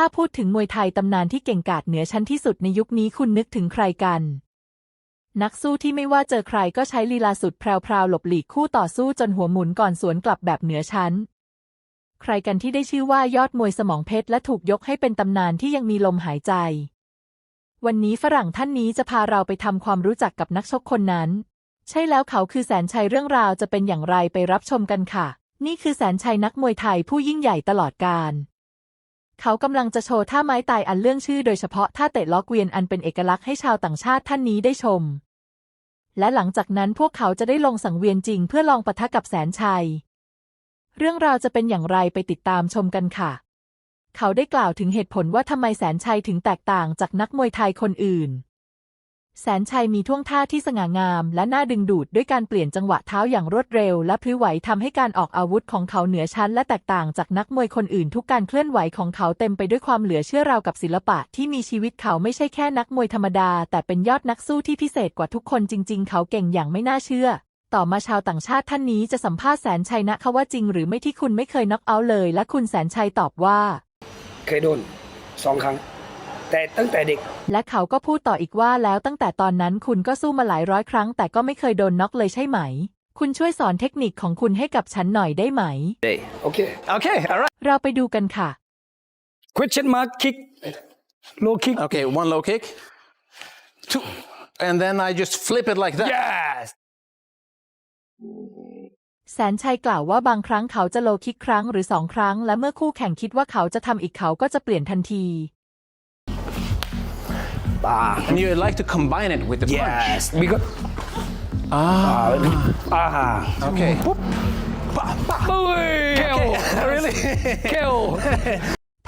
ถ้าพูดถึงมวยไทยตำนานที่เก่งกาจเหนือชั้นที่สุดในยุคนี้คุณนึกถึงใครกัน นักสู้ที่ไม่ว่าเจอใครก็ใช้ลีลาสุดแพรวๆหลบหลีกคู่ต่อสู้จนหัวหมุนก่อนสวนกลับแบบเหนือชั้น ใครกันที่ได้ชื่อว่ายอดมวยสมองเพชรและถูกยกให้เป็นตำนานที่ยังมีลมหายใจ วันนี้ฝรั่งท่านนี้จะพาเราไปทำความรู้จักกับนักชกคนนั้น ใช่แล้วเขาคือแสนชัยเรื่องราวจะเป็นอย่างไรไปรับชมกันค่ะ นี่คือแสนชัยนักมวยไทยผู้ยิ่งใหญ่ตลอดกาล เขากำลังจะโชว์ท่าไม้ตายอันเรื่องชื่อโดยเฉพาะท่าเตะล้อเกวียนอันเป็นเอกลักษณ์ให้ชาวต่างชาติท่านนี้ได้ชม และหลังจากนั้นพวกเขาจะได้ลงสังเวียนจริงเพื่อลองปะทะกับแสนชัย เรื่องราวจะเป็นอย่างไรไปติดตามชมกันค่ะ เขาได้กล่าวถึงเหตุผลว่าทำไมแสนชัยถึงแตกต่างจากนักมวยไทยคนอื่น แสนชัยมีท่วงท่าที่สง่างาม และน่าดึงดูดด้วยการเปลี่ยนจังหวะเท้าอย่างรวดเร็ว และพลิ้วไหวทำให้การออกอาวุธของเขาเหนือชั้น และแตกต่างจากนักมวยคนอื่นทุกการเคลื่อนไหวของเขาเต็มไปด้วยความเหลือเชื่อราวกับศิลปะที่มีชีวิตเขาไม่ใช่แค่นักมวยธรรมดา แต่เป็นยอดนักสู้ที่พิเศษกว่าทุกคนจริง ๆ เขาเก่งอย่างไม่น่าเชื่อ ต่อมาชาวต่างชาติท่านนี้จะสัมภาษณ์แสนชัยนะคะว่าจริง หรือไม่ที่คุณไม่เคยน็อกเอาท์เลย และคุณแสนชัยตอบว่า เคยโดนสองครั้ง แต่ตั้งแต่เด็ก และเขาก็พูดต่ออีกว่าแล้วตั้งแต่ตอนนั้นคุณก็สู้มาหลายร้อยครั้ง แต่ก็ไม่เคยโดนน็อกเลยใช่ไหม คุณช่วยสอนเทคนิคของคุณให้กับฉันหน่อยได้ไหมโอเค Okay, all right. เราไปดูกันค่ะ question mark kick low kick Okay, one low kick. Two. And then I just flip it like that. yes แสนชัยกล่าวว่าบางครั้งเขาจะโลคิกครั้งหรือสองครั้ง และเมื่อคู่แข่งคิดว่าเขาจะทำอีกเขาก็จะเปลี่ยนทันที ah And you like to combine it with the punch. yes because ah ah Okay. kill really? kill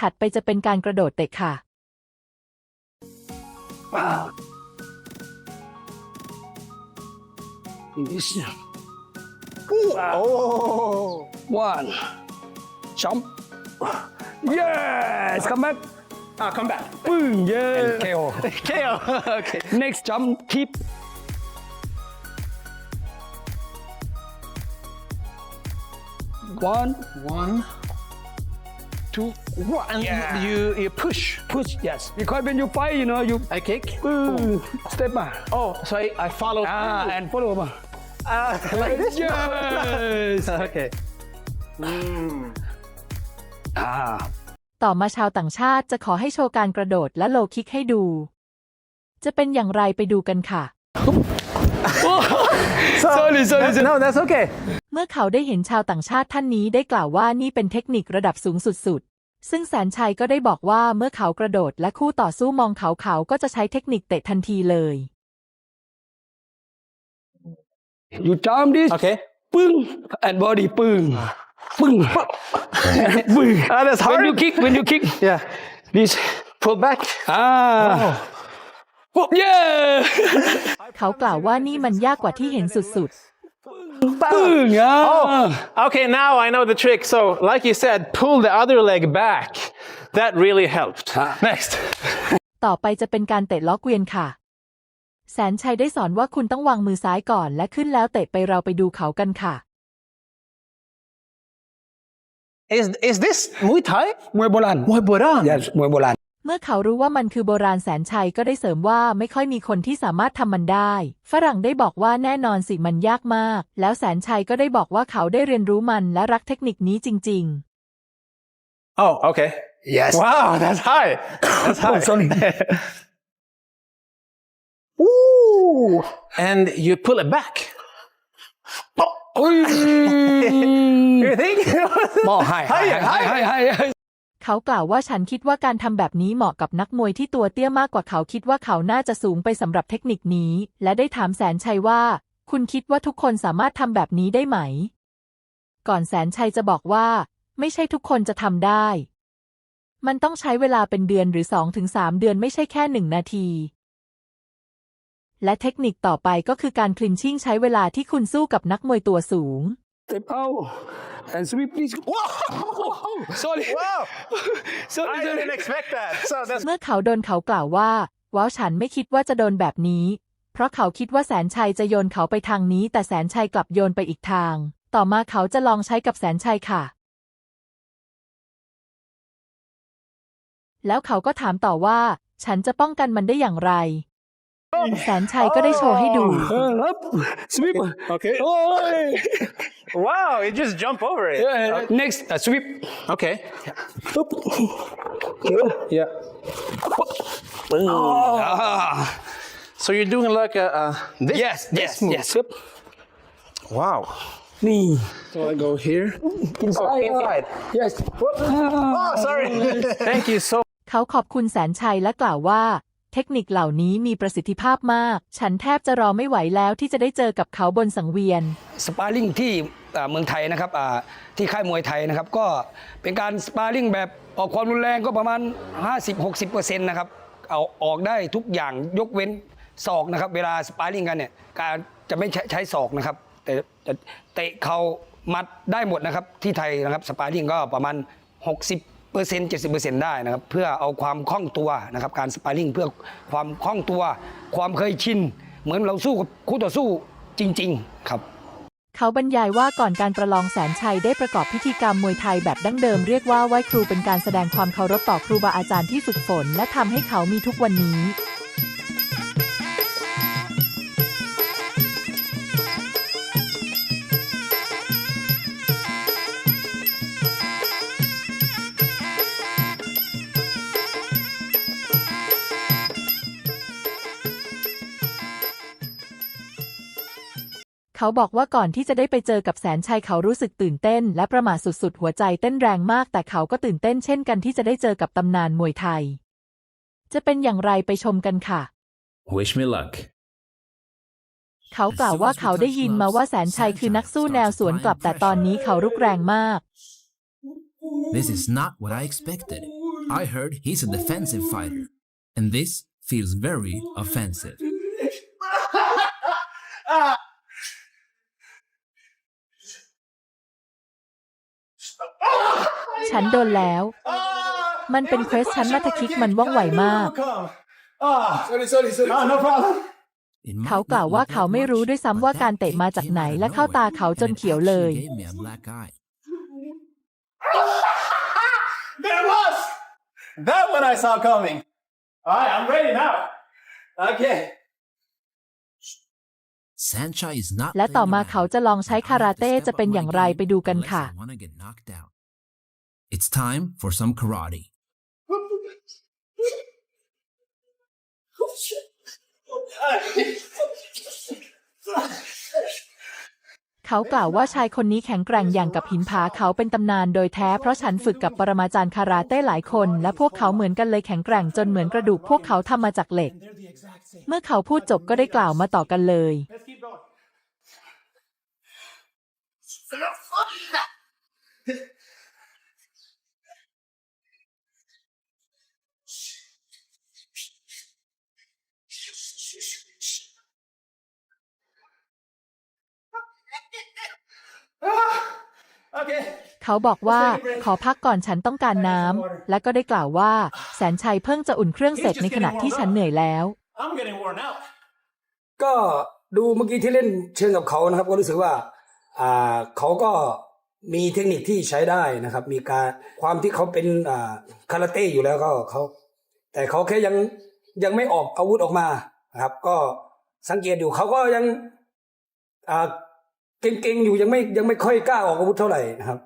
ถัดไปจะเป็นการกระโดดเตะค่ะ ah this Oh. one jump yes come back Ah, come back. Boom, yeah. KO. KO, okay. Next jump, keep. One, one, two, one. Yeah. You, you push. Push, yes. Because when you fight, you know, you. I kick. Boom. Step back. Oh, so I, I follow. Ah, through. and follow. ah. Uh, like this? Yes. okay. Mm. Ah. ต่อมาชาวต่างชาติจะขอให้โชว์การกระโดดและโลคิกให้ดู จะเป็นอย่างไรไปดูกันค่ะ sorry sorry No, that's okay. เมื่อเขาได้เห็นชาวต่างชาติท่านนี้ได้กล่าวว่านี่เป็นเทคนิคระดับสูงสุดๆ ซึ่งแสนชัยก็ได้บอกว่าเมื่อเขากระโดดและคู่ต่อสู้มองเขาเขาก็จะใช้เทคนิคเตะทันทีเลย you jump this Okay. ปึ้ง and body ปึ้ง ปึ้งปึ้ง Ah, that's when hard. you kick when you kick Yeah. this Pull back. อ่า yeah เขากล่าวว่านี่มันยากกว่าที่เห็นสุดปึ้งอ่า Oh, okay. Now I know the trick. So, like you said, pull the other leg back. That really helped. Next. ๆ ต่อไปจะเป็นการเตะล้อเกวียนค่ะ แสนชัยได้สอนว่าคุณต้องวางมือซ้ายก่อนและขึ้นแล้วเตะไปเราไปดูเขากันค่ะ Is is this Muay Thai? มวยโบราณ Muay Boran. yes มวยโบราณ เมื่อเขารู้ว่ามันคือโบราณแสนชัยก็ได้เสริมว่าไม่ค่อยมีคนที่สามารถทำมันได้ ฝรั่งได้บอกว่าแน่นอนสิมันยากมาก แล้วแสนชัยก็ได้บอกว่าเขาได้เรียนรู้มันและรักเทคนิคนี้จริง Oh, okay. yes Wow, that's high. That's high. oh sorry Ooh. And you pull it back. อุ้ย You think? มอให้ให้ให้ให้ให้ให้ๆเขากล่าวว่าฉันคิดว่าการทำแบบนี้เหมาะกับนักมวยที่ตัวเตี้ยมากกว่าเขาคิดว่าเขาน่าจะสูงไปสำหรับเทคนิคนี้ และได้ถามแสนชัยว่า คุณคิดว่าทุกคนสามารถทำแบบนี้ได้ไหม ก่อนแสนชัยจะบอกว่า ไม่ใช่ทุกคนจะทำได้ มันต้องใช้เวลาเป็นเดือนหรือ2-3เดือนไม่ใช่แค่หนึ่งนาที และเทคนิคต่อไปก็คือการคลินชิ่งใช้เวลาที่คุณสู้กับนักมวยตัวสูง step out and sweep please sorry Wow. sorry I didn't expect that. So that's เมื่อเขาโดนเขากล่าวว่าว้าวฉันไม่คิดว่าจะโดนแบบนี้ เพราะเขาคิดว่าแสนชัยจะโยนเขาไปทางนี้ แต่แสนชัยกลับโยนไปอีกทาง ต่อมาเขาจะลองใช้กับแสนชัยค่ะ แล้วเขาก็ถามต่อว่า ฉันจะป้องกันมันได้อย่างไร แสนชัยก็ได้โชว์ให้ดูเออครับสวิป Okay. โอ้ย Wow, you just jump over it. next สวิป Okay. ปุ๊บ Yeah. อ่า So you're doing like a, uh, this, yes this yes move. yes ครับ Wow. นี่ So I go here. inside inside. yes Oh, sorry. Thank you so เขาขอบคุณแสนชัยและกล่าวว่า เทคนิคเหล่านี้มีประสิทธิภาพมาก ฉันแทบจะรอไม่ไหวแล้วที่จะได้เจอกับเขาบนสังเวียน สปาร์ริงที่อ่าเมืองไทยนะครับอ่าที่ค่ายมวยไทยนะครับ ก็เป็นการสปาร์ริงแบบออกความรุนแรงก็ประมาณ 50-60%นะครับเอาออกได้ทุกอย่างยกเว้นศอกนะครับ เวลาสปาร์ริงกันเนี่ยการจะไม่ใช้ใช้ศอกนะครับ แต่เตะเขามัดได้หมดนะครับที่ไทยนะครับสปาร์ริงก็ประมาณ 60 อร์เซ็นต์เจ็ดสิบเปอร์เซ็นต์ได้นะครับเพื่อเอาความคล่องตัวนะครับการสปาร์ริงเพื่อความคล่องตัว ความเคยชิน เหมือนเราสู้กับคู่ต่อสู้จริง ๆ ครับเขาบรรยายว่าก่อนการประลองแสนชัยได้ประกอบพิธีกรรมมวยไทยแบบดั้งเดิมเรียกว่าไหว้ครูเป็นการแสดงความเคารพต่อครูบาอาจารย์ที่ฝึกฝน และทำให้เขามีทุกวันนี้ เขาบอกว่าก่อนที่จะได้ไปเจอกับแสนชัยเขารู้สึกตื่นเต้น และประหม่าสุดๆ หัวใจเต้นแรงมาก แต่เขาก็ตื่นเต้นเช่นกันที่จะได้เจอกับตำนานมวยไทย จะเป็นอย่างไรไปชมกันค่ะ Wish me luck. เขากล่าวว่าเขาได้ยินมาว่าแสนชัยคือนักสู้แนวสวนกลับแต่ตอนนี้เขารุกแรงมาก This is not what I expected. I heard he's a defensive fighter, and this feels very offensive. ฉันโดนแล้ว มันเป็นเควสชั้นมัทคิกมันว่องไวมาก sorry, sorry, sorry. Oh, no problem. It might เขากล่าว not ว่า look เขาไม่ like รู้ much, ด้วยซ้ำ but ว่า that การเตะ kick มาจาก came ไหน out of และเข้า nowhere, ตาเขาจน and it เขียวเลย actually gave me a black eye. There it was. That one I saw coming. All right, I'm ready now. Okay. Sanchai is not และต่อ playing มา around, เขาจะลองใช้ and I คารา have to เต้ step จะ up เป็น my อย่างไร game ไปดูกัน unless ค่ะ I wanna get knocked out. It's time for some karate. เขากล่าวว่าชายคนนี้แข็งแกร่งอย่างกับหินผาเขาเป็นตำนานโดยแท้เพราะฉันฝึกกับปรมาจารย์คาราเต้หลายคน และพวกเขาเหมือนกันเลยแข็งแกร่งจนเหมือนกระดูกพวกเขาทำมาจากเหล็ก เมื่อเขาพูดจบก็ได้กล่าวมาต่อกันเลย Let's keep going. โอ เคเขาบอกว่าขอพักก่อนฉันต้องการน้ำ และก็ได้กล่าวว่า แสนชัยเพิ่งจะอุ่นเครื่องเสร็จในขณะที่ฉันเหนื่อยแล้ว I'm getting worn out. ก็ดูเมื่อกี้ที่เล่นเชิงกับเขานะครับ ก็รู้สึกว่าอ่าเขาก็มีเทคนิคที่ใช้ได้นะครับ มีการความที่เขาเป็นอ่าคาราเต้อยู่แล้วก็เขาแต่เขาแค่ยังยังไม่ออกอาวุธออกมานะครับ ก็สังเกตอยู่เขาก็ยังอ่า เก่งๆอยู่ยังไม่ยังไม่ค่อยกล้าออกอาวุธเท่าไหร่นะครับ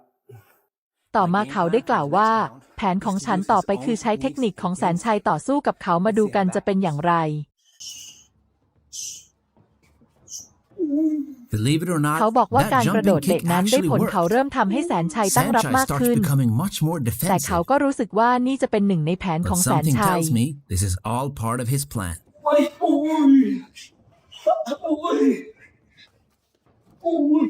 ต่อมาเขาได้กล่าวว่า แผนของฉันต่อไปคือใช้เทคนิคของแสนชัยต่อสู้กับเขามาดูกันจะเป็นอย่างไร Believe it or not, เขาบอกว่า that การกระโดด jumping เตะ kick นั้นได้ actually ผล worked. เขาเริ่มทำให้แสนชัยตั้งรับ Sanchai มาก starts ขึ้น becoming much more แต่เขา defensive. ก็รู้สึกว่านี่จะเป็นหนึ่งในแผนข But องแสน something ชัย tells me this is all part of his plan. โอ้ยโอ้ยโอ้ย โอ้ย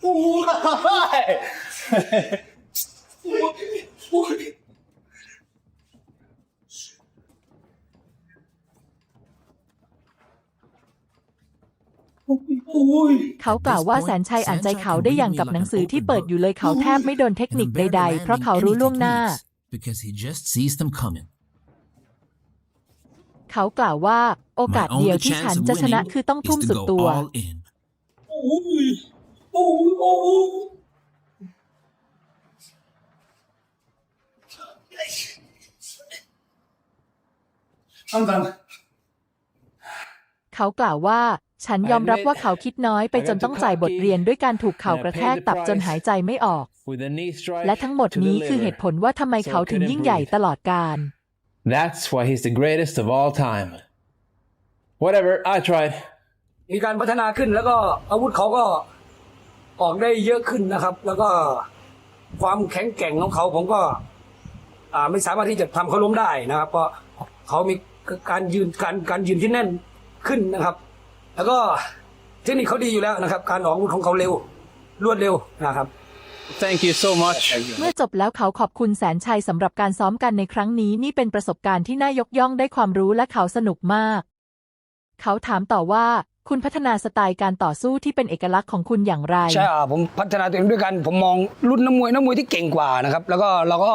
โอ้ยโอ้ย เขากล่าวว่าแสนชัยอ่านใจเขาได้อย่างกับหนังสือที่เปิดอยู่เลยเขาแทบไม่โดนเทคนิคใดๆ เพราะเขารู้ล่วงหน้า Because he just sees them coming. เขากล่าวว่าโอกาสเดียวที่ฉันจะชนะคือต้องทุ่มสุดตัวเขากล่าวว่า ฉันยอมรับว่าเขาคิดน้อยไปจนต้องจ่ายบทเรียนด้วยการถูกเข่ากระแทกตับจนหายใจไม่ออก และทั้งหมดนี้คือเหตุผลว่าทำไมเขาถึงยิ่งใหญ่ตลอดกาล That's why he's the greatest of all time. Whatever, I tried. มีการพัฒนาขึ้นแล้วก็อาวุธเขาก็ออกได้เยอะขึ้นนะครับ แล้วก็ความแข็งแกร่งของเขาผมก็ อ่าไม่สามารถที่จะทำเขาล้มได้นะครับเพราะเขามีการยืนการการยืนที่แน่นขึ้นนะครับ แล้วก็เทคนิคเขาดีอยู่แล้วนะครับ การออกอาวุธของเขาเร็วรวดเร็วนะครับ Thank you so much. เมื่อจบแล้วเขาขอบคุณแสนชัยสำหรับการซ้อมกันในครั้งนี้นี่เป็นประสบการณ์ที่น่ายกย่องได้ความรู้และเขาสนุกมาก เขาถามต่อว่าคุณพัฒนาสไตล์การต่อสู้ที่เป็นเอกลักษณ์ของคุณอย่างไร ใช่อะผมพัฒนาตัวเองด้วยกัน ผมมองรุ่นนักมวยนักมวยที่เก่งกว่านะครับ แล้วก็เราก็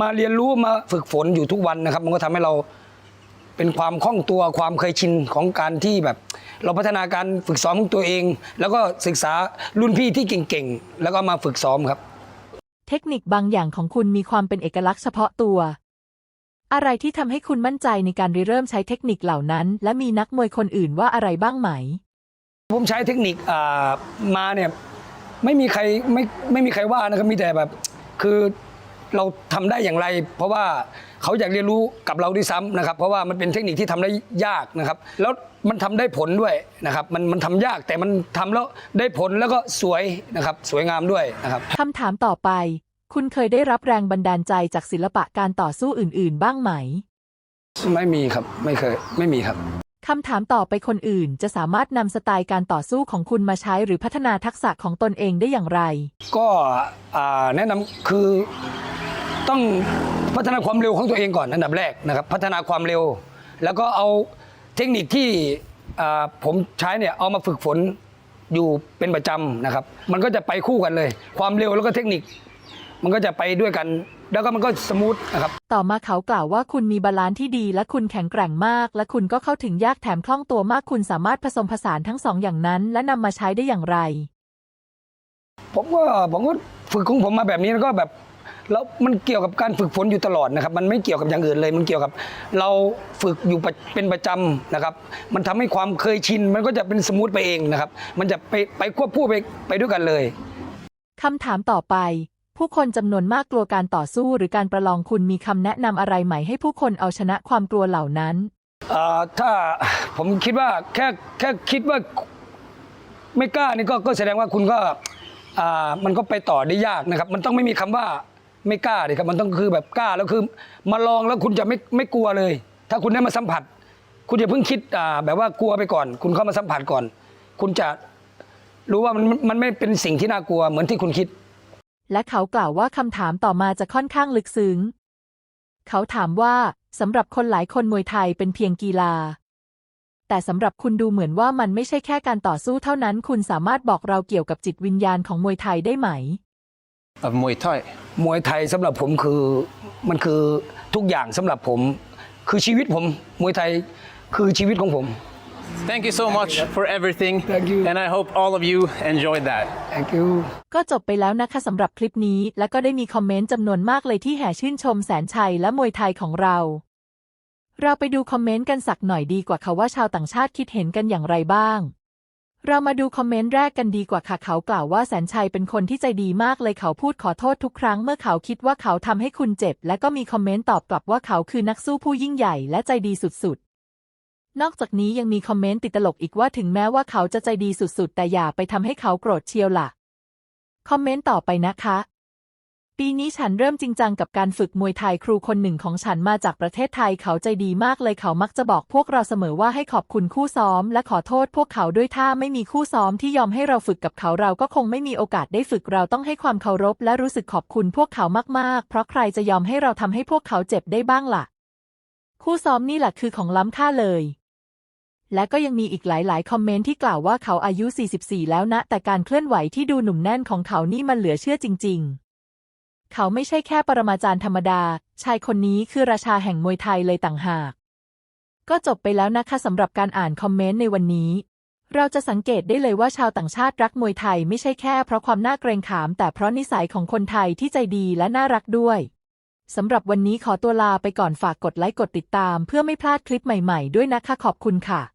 มาเรียนรู้มาฝึกฝนอยู่ทุกวันนะครับ มันก็ทำให้เรา เป็นความคล่องตัวความเคยชินของการที่แบบ เราพัฒนาการฝึกซ้อมของตัวเอง แล้วก็ศึกษารุ่นพี่ที่เก่งๆ แล้วก็มาฝึกซ้อมครับ เทคนิคบางอย่างของคุณมีความเป็นเอกลักษณ์เฉพาะตัว อะไรที่ทำให้คุณมั่นใจในการริเริ่มใช้เทคนิคเหล่านั้น และมีนักมวยคนอื่นว่าอะไรบ้างไหม ผมใช้เทคนิคอ่ามาเนี่ยไม่มีใครไม่ไม่มีใครว่านะครับมีแต่แบบ คือเราทำได้อย่างไร เพราะว่า เขาอยากเรียนรู้กับเราด้วยซ้ำนะครับ เพราะว่ามันเป็นเทคนิคที่ทำได้ยากนะครับ แล้วมันทำได้ผลด้วยนะครับ มันมันทำยากแต่มันทำแล้วได้ผลแล้วก็สวยนะครับ สวยงามด้วยนะครับคำถามต่อไป คุณเคยได้รับแรงบันดาลใจจากศิลปะการต่อสู้อื่น ๆ บ้างไหม ไม่มีครับไม่เคยไม่มีครับคำถามต่อไปคนอื่นจะสามารถนำสไตล์การต่อสู้ของคุณมาใช้หรือพัฒนาทักษะของตนเองได้อย่างไร ก็อ่าแนะนำคือต้อง พัฒนาความเร็วของตัวเองก่อนอันดับแรกนะครับพัฒนาความเร็ว แล้วก็เอาเทคนิคที่อ่าผมใช้เนี่ยเอามาฝึกฝนอยู่เป็นประจำนะครับ มันก็จะไปคู่กันเลย ความเร็วแล้วก็เทคนิค มันก็จะไปด้วยกัน แล้วก็มันก็สมูทนะครับ ต่อมาเขากล่าวว่าคุณมีบาลานซ์ที่ดี และคุณแข็งแกร่งมาก และคุณก็เข้าถึงยากแถมคล่องตัวมากคุณสามารถผสมผสานทั้งสองอย่างนั้น และนำมาใช้ได้อย่างไร ผมก็ผมก็ฝึกของผมมาแบบนี้แล้วก็แบบ แล้วมันเกี่ยวกับการฝึกฝนอยู่ตลอดนะครับ มันไม่เกี่ยวกับอย่างอื่นเลย มันเกี่ยวกับ เราฝึกอยู่ประเป็นประจำนะครับ มันทำให้ความเคยชิน มันก็จะเป็นสมูทไปเองนะครับ มันจะไปไปควบคู่ไปไปด้วยกันเลยคำถามต่อไป ผู้คนจำนวนมากกลัวการต่อสู้หรือการประลองคุณมีคำแนะนำอะไรไหมให้ผู้คนเอาชนะความกลัวเหล่านั้นเอ่อถ้าผมคิดว่าแค่แค่คิดว่าไม่กล้านี่ก็ก็แสดงว่าคุณก็อ่ามันก็ไปต่อได้ยากนะครับ มันต้องไม่มีคำว่า ไม่กล้าดิครับมันต้องคือแบบกล้าแล้วคือ มาลองแล้วคุณจะไม่ไม่กลัวเลย ถ้าคุณได้มาสัมผัส คุณอย่าเพิ่งคิดอ่าแบบว่ากลัวไปก่อน คุณเข้ามาสัมผัสก่อน คุณจะรู้ว่ามันมันไม่เป็นสิ่งที่น่ากลัวเหมือนที่คุณคิด และเขากล่าวว่าคำถามต่อมาจะค่อนข้างลึกซึ้ง เขาถามว่าสำหรับคนหลายคนมวยไทยเป็นเพียงกีฬา แต่สำหรับคุณดูเหมือนว่ามันไม่ใช่แค่การต่อสู้เท่านั้น คุณสามารถบอกเราเกี่ยวกับจิตวิญญาณของมวยไทยได้ไหม Of Muay Thai. มวยไทยสำหรับผมคือมันคือทุกอย่างสำหรับผม คือชีวิตผมมวยไทยคือชีวิตของผม Thank you so much for everything. Thank you. And I hope all of you enjoyed that. thank you ก็จบไปแล้วนะคะสำหรับคลิปนี้และก็ได้มีคอมเมนต์จำนวนมากเลยที่แห่ชื่นชมแสนชัยและมวยไทยของเรา เราไปดูคอมเมนต์กันสักหน่อยดีกว่าค่ะว่าชาวต่างชาติคิดเห็นกันอย่างไรบ้าง เรามาดูคอมเมนต์แรกกันดีกว่าค่ะเขากล่าวว่าแสนชัยเป็นคนที่ใจดีมากเลยเขาพูดขอโทษทุกครั้งเมื่อเขาคิดว่าเขาทำให้คุณเจ็บ และก็มีคอมเมนต์ตอบกลับว่าเขาคือนักสู้ผู้ยิ่งใหญ่และใจดีสุดๆ นอกจากนี้ยังมีคอมเมนต์ติดตลกอีกว่าถึงแม้ว่าเขาจะใจดีสุดๆ แต่อย่าไปทำให้เขาโกรธเชียวล่ะ คอมเมนต์ต่อไปนะคะ ปีนี้ฉันเริ่มจริงจังกับการฝึกมวยไทยครูคนหนึ่งของฉันมาจากประเทศไทยเขาใจดีมากเลยเขามักจะบอกพวกเราเสมอว่าให้ขอบคุณคู่ซ้อม และขอโทษพวกเขาด้วยถ้าไม่มีคู่ซ้อมที่ยอมให้เราฝึกกับเขาเราก็คงไม่มีโอกาสได้ฝึกเราต้องให้ความเคารพ และรู้สึกขอบคุณพวกเขามากๆ เพราะใครจะยอมให้เราทำให้พวกเขาเจ็บได้บ้างล่ะ คู่ซ้อมนี่แหละคือของล้ำค่าเลยและก็ยังมีอีกหลาย ๆ คอมเมนต์ที่กล่าวว่าเขาอายุ 44 แล้วนะ แต่การเคลื่อนไหวที่ดูหนุ่มแน่นของเขานี่มันเหลือเชื่อจริง ๆ เขาไม่ใช่แค่ปรมาจารย์ธรรมดา ชายคนนี้คือราชาแห่งมวยไทยเลยต่างหาก ก็จบไปแล้วนะคะสำหรับการอ่านคอมเมนต์ในวันนี้ เราจะสังเกตได้เลยว่าชาวต่างชาติรักมวยไทยไม่ใช่แค่เพราะความน่าเกรงขาม แต่เพราะนิสัยของคนไทยที่ใจดีและน่ารักด้วยสำหรับวันนี้ขอตัวลาไปก่อนฝากกดไลค์กดติดตาม เพื่อไม่พลาดคลิปใหม่ๆ ด้วยนะคะขอบคุณค่ะ